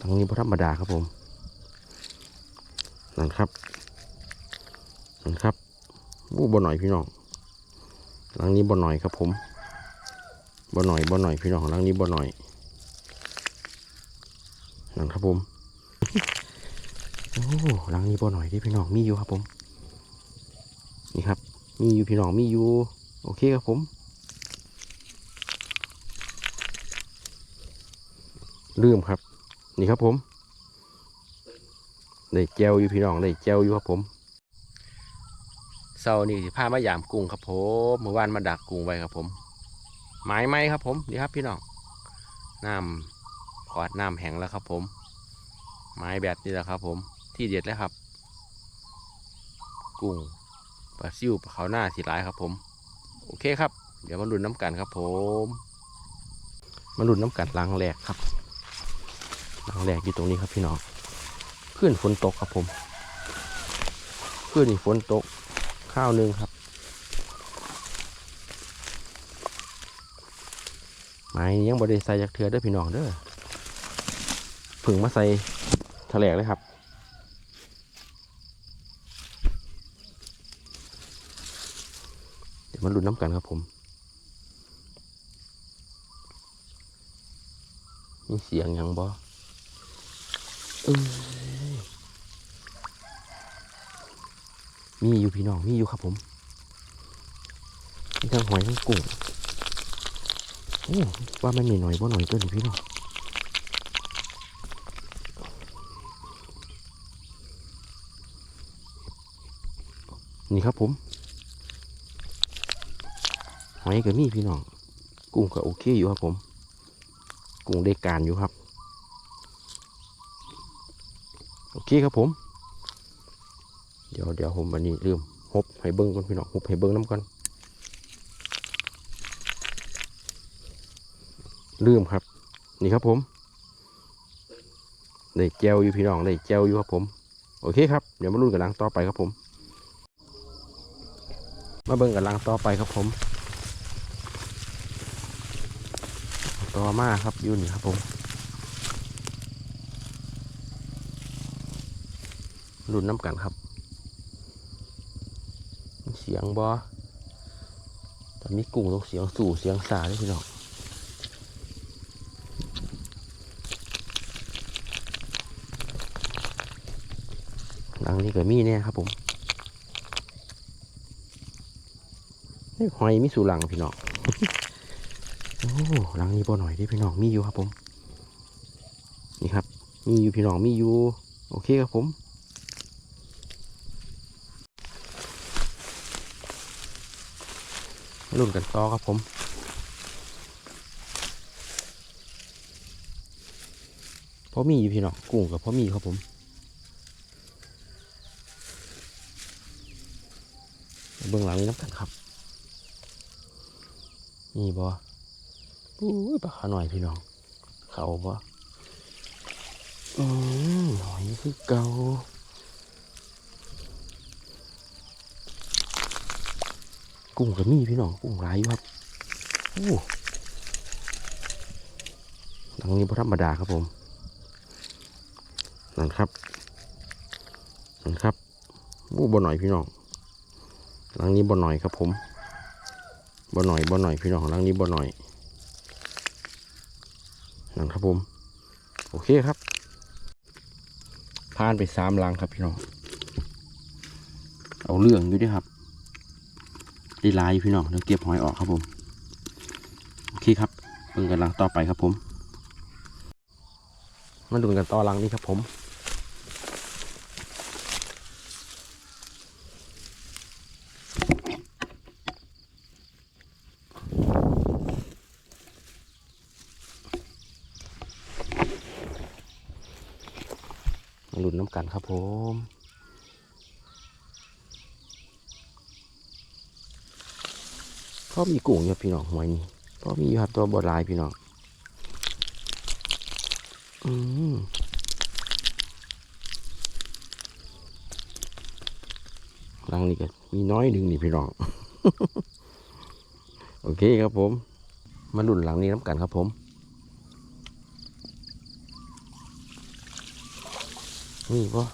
หลังนี้พธรรมดาครับผมนั่นครับนั่นครับบูบ่หน่อยพี่น้องหลังนี้บ่หน่อยครับผมบ่หน่อยบ่หน่อยพี่น้องหลังนี้บ่หน่อยนั่นครับผมโอ้หลังนี้บ่หน่อยเดิพี่น้องมีอยู่ครับผม นี่ครับ มีอยู่พี่น้องมีอยู่โอเคครับผมลืมครับ นี่ครับผมได้แจวอยู่พี่น้องได้แจวอยู่ครับผมเสาร์นี่สิพามายามกุ้งครับผมเมื่อวานมาดักกุ้งไว้ครับผมหมายไหมครับผมนี่ครับพี่น้องน้ำขอดน้ำแห้งแล้วครับ ผมไม้แบบนี้แหละครับ ผมที่เด็ดเลยครับ กุ้งปลาซิวปลาเขาหน้าสีร้ายครับ ผม โอเคครับ เดี๋ยวมาลุ้นน้ำกันครับ ผมมาลุ้นน้ำกันล้างแรกครับ หลังแรกอยู่ตรงนี้ครับพี่น้องเพื่อนฝนตกครับผมเพื่อนนี่ฝนตกข้าวหนึ่งครับไม้นี้ยังบริใส่จากเทือเด้อพี่น้องเด้อผึ่งมาใส่แหลกเลยครับเดี๋ยวมาลุ้นน้ำกันครับผมมีเสียงยังบ่ มีอยู่พี่น้องมีอยู่ครับผมมีทั้งหอยทั้งกุ้งโอ้ว่ามันมีหน่อยบ่หน่อยตัวนี้พี่น้องนี่ครับผมหอยก็มีพี่น้อง กุ้งก็โอเคอยู่ครับผม กุ้งได้การอยู่ครับ โอ เคครับผม เดี๋ยวเดี๋ยวผมวันนี้ลืมฮบให้เบิ้งก่อนพี่น้องฮบให้เบิ้งน้ำก่อนลืมครับ นี่ครับผมได้แจวอยู่พี่น้องได้แจวอยู่ครับผม โอเคครับเดี๋ยวมาลุ้นกันลังต่อไปครับผม มาเบิ้งกันลังต่อไปครับผมต่อมาครับอยูนี่ครับผม รุ่นน้ำกันครับ เสียงบอแต่มีกุ้งต้องเสียงสู่เสียงสาด้วยพี่น้องหลังนี้ก็มีเนี่ยครับผมเฮ้หอยมีสู่หลังพี่น้องโอ้หลังนี้บ่หน่อยดิพี่น้องมีอยู่ครับผม นี่ครับ มีอยู่พี่น้องมีอยู่ โอเคครับผม รุ่นกันต่อครับผมเพราะมีอยู่พี่น้องกุ้งกับเพราะมีครับผมเบื้องหลังนี้น้ำกันครับ นี่บ่อุ้ยปลาขาหน่อยพี่น้อง เขาบ่อืมหอยคือเก่า กุ้งกับมีพี่น้องกุ้งหลายอยู่ครับโอ้หลังนี้พระธรรมดาครับผมนั่นครับนั่นครับอู้บ่หน่อยพี่น้องหลังนี้บ่หน่อยครับผมบ่หน่อยบ่หน่อยพี่น้องหลังนี้บ่หน่อยนั่นครับผม โอเคครับผ่านไปสามลังครับพี่น้องเอาเรื่องอยู่ด้วยครับ ได้ลายอยู่พี่น้องเดี๋ยวเก็บหอยออกครับผมโอเคครับเพิ่งกันลังต่อไปครับผมมาดูกันต่อลังนี้ครับผมมาลุ้นน้ำกันครับผม พ่อมีกุ้งอยู่พี่น้องหวยนี่พ่อมีอยู่ครับตัวบดลายพี่น้องอืมรังนี้ก็มีน้อยหนึ่งนี่พี่น้อง โอเคครับผม มาลุ้นหลังนี้น้ำกันครับผมนี่ปะ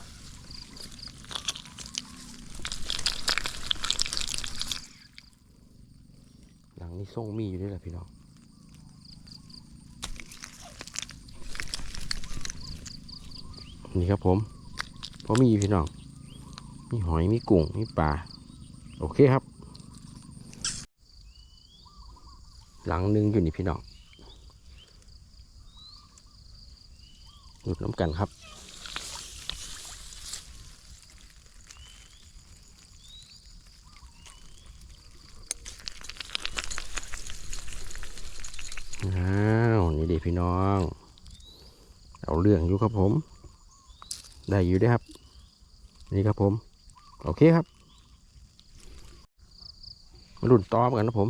หลังนี้ส่งมีอยู่ด้วยแหละพี่น้องนี่ครับผมพราะมีพี่น้อง มีหอย มีกุ้ง มีปลา โอเคครับ หลังนึงอยู่นี่พี่น้องหยุดน้ำกันครับ อ้าวนี่ดีพี่น้อง เอาเรื่องอยู่ครับผม ได้อยู่ด้วยครับ นี่ครับผม โอเคครับ มาลุ่นต้อมกันนะผม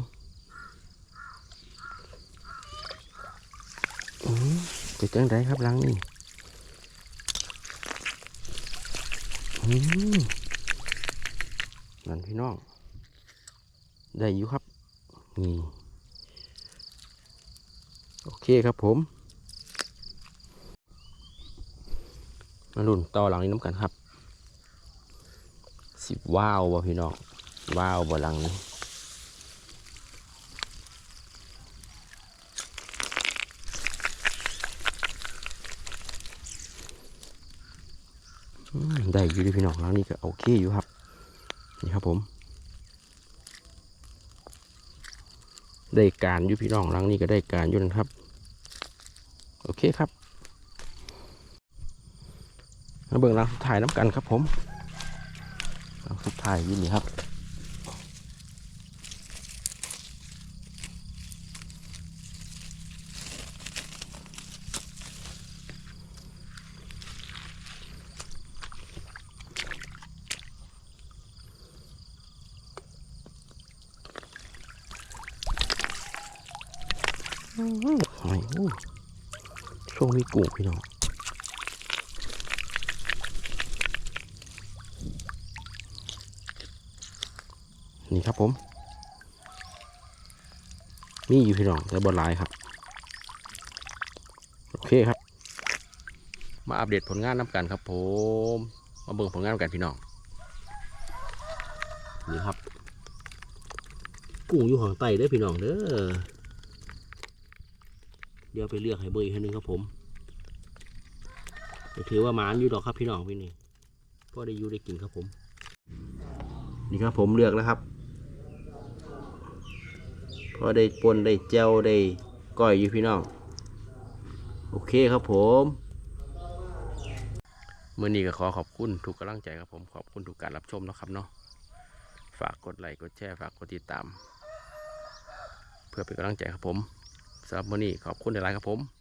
อืมเป็นจังไดครับลังนี่นั่นพี่น้อง ได้อยู่ครับนี่ โอเคครับผม มาลุ่นต่อหลังนี้น้ำกันครับ สิบว้าวบ่พี่น้องว้าวบ่หลังนี้ได้อยู่ดิพี่น้องหลังนี้ก็โอเคอยู่ครับ นี่ครับผม ได้การอยู่พี่น้องรังนี้ก็ได้การอยู่นะครับ โอเคครับมาเบิ่งรังสุดท้ายน้ำกันครับผมรังสุดท้ายยินนี่ครับ หอยช่วงนี้กุ้งพี่น้องนี่ครับผม มีอยู่พี่น้องแต่บอลลายครับ โอเคครับ มาอัปเดตผลงานน้ำกันครับผม มาเบิ่งผลงานนำกันพี่น้อง นี่ครับ กุ้งอยู่ข้างใต้เด้อพี่น้องเด้อ ดี๋ยวไปเลือกให้เบอร์อีกหนึงครับผมถือว่าหมานอยู่ดอกครับพี่น้องพี่นี่พอได้อยู่ได้กินครับผม นี่ครับผมเลือกแล้วครับพอได้ปนได้เจ้าได้ก้อยอยู่พี่น้อง โอเคครับผมเมื่อนี้ก็ขอขอบคุณทุกกำลังใจครับผมขอบคุณทุกการรับชมนะครับเนาะฝากกดไลค์กดแชร์ฝากกดติดตาม เพื่อเป็นกำลังใจครับผม สำหรับวันนี้ขอบคุณหลายๆครับผม